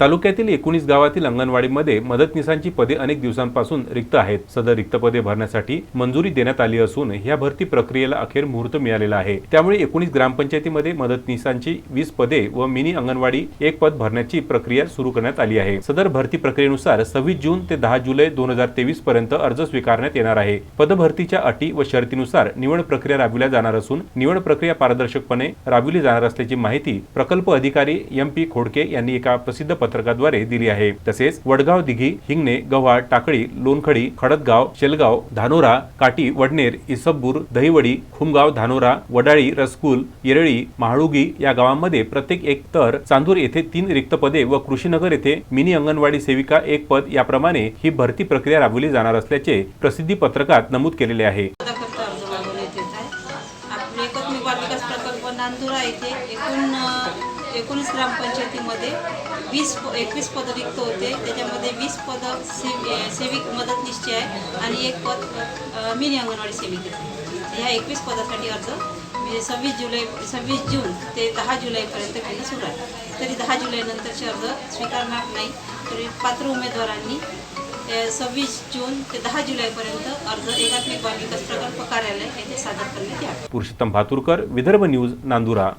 तालुक्यातील एकोणीस गावातील अंगणवाडीमध्ये मदतनीसांची पदे अनेक दिवसांपासून रिक्त आहेत. सदर रिक्त पदे भरण्यासाठी मंजुरी देण्यात आली असून या भरती प्रक्रियेला अखेर मुहूर्त मिळालेला आहे. त्यामुळे एकोणीस ग्रामपंचायतीमध्ये मदतनीसांची वीस पदे व मिनी अंगणवाडी एक पद भरण्याची प्रक्रिया सुरू करण्यात आली आहे. सदर भरती प्रक्रियेनुसार सव्वीस जून ते दहा जुलै दोन हजार तेवीस पर्यंत अर्ज स्वीकारण्यात येणार आहे. पदभरतीच्या अटी व शर्तीनुसार निवड प्रक्रिया राबविल्या जाणार असून निवड प्रक्रिया पारदर्शकपणे राबविली जाणार असल्याची माहिती प्रकल्प अधिकारी एम पी खोडके यांनी एका प्रसिद्ध पत्रकाद्वारे दिली आहे. तसेच वडगाव दिघी हिंगणे गव्हाळ टाकळी लोणखडी खडदगाव शेलगाव धानोरा काटी वडनेर इसब्बूर दहिवडी खुमगाव धानोरा वडाळी रसकुल येरळी महाळुगी या गावांमध्ये प्रत्येक एक तर चांदूर येथे तीन रिक्त पदे व कृषीनगर येथे मिनी अंगणवाडी सेविका एक पद याप्रमाणे ही भरती प्रक्रिया राबवली जाणार असल्याचे प्रसिद्धी पत्रकात नमूद केलेले आहे. प्रकल्प नांदुरा येथे एकूण एकोणीस ग्रामपंचायतीमध्ये वीस प- एकवीस पदं रिक्त होते. त्याच्यामध्ये वीस पदं से सेविक सेविक मदतनीसचे आहे आणि एक पद मिनी अंगणवाडी सेविक ह्या एकवीस पदासाठी अर्ज म्हणजे सव्वीस जुलै सव्वीस जून ते दहा जुलैपर्यंत घेणं सुरू आहे. तरी दहा जुलैनंतरचे अर्ज स्वीकारणार नाही. तरी पात्र उमेदवारांनी सव्वीस जून ते दहा जुलैपर्यंत अर्ज एकात्मिक बाल विकास प्रकल्प कार्यालय येथे सादर करण्यात यावे पुरुषोत्तम भातुरकर विदर्भ न्यूज नांदुरा.